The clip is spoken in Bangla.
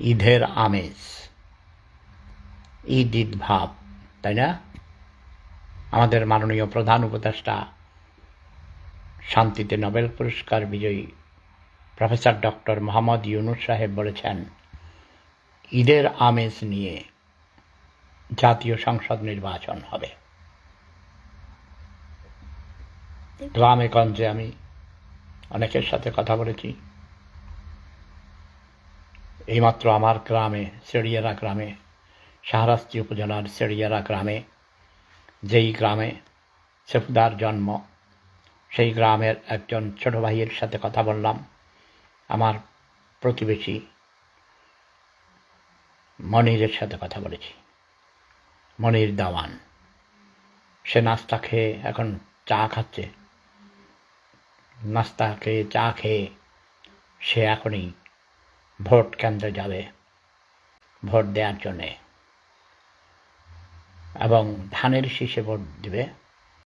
ঈদের আমেজ। ঈদ ঈদ ভাব, তাই না? আমাদের মাননীয় প্রধান উপদেষ্টা, শান্তিতে নোবেল পুরস্কার বিজয়ী প্রফেসর ডক্টর মোহাম্মদ ইউনুস সাহেব বলেছেন, ঈদের আমেজ নিয়ে জাতীয় সংসদ নির্বাচন হবে। গ্রামে গঞ্জে আমি অনেকের সাথে কথা বলেছি। এইমাত্র আমার গ্রামে, সেড়িয়ারা গ্রামে, শাহরাস্তি উপজেলার সেড়িয়ারা গ্রামে, যেই গ্রামে সেফুদার জন্ম, সেই গ্রামের একজন ছোট ভাইয়ের সাথে কথা বললাম, আমার প্রতিবেশী মনিরের সাথে কথা বলেছি। মনির দাওয়ান, সে নাস্তা খেয়ে এখন চা খাচ্ছে। নাস্তা খেয়ে, চা খেয়ে সে এখনই ভোট কেন্দ্রে যাবে ভোট দেওয়ার জন্যে। এবং ধানের শীষে ভোট দিবে।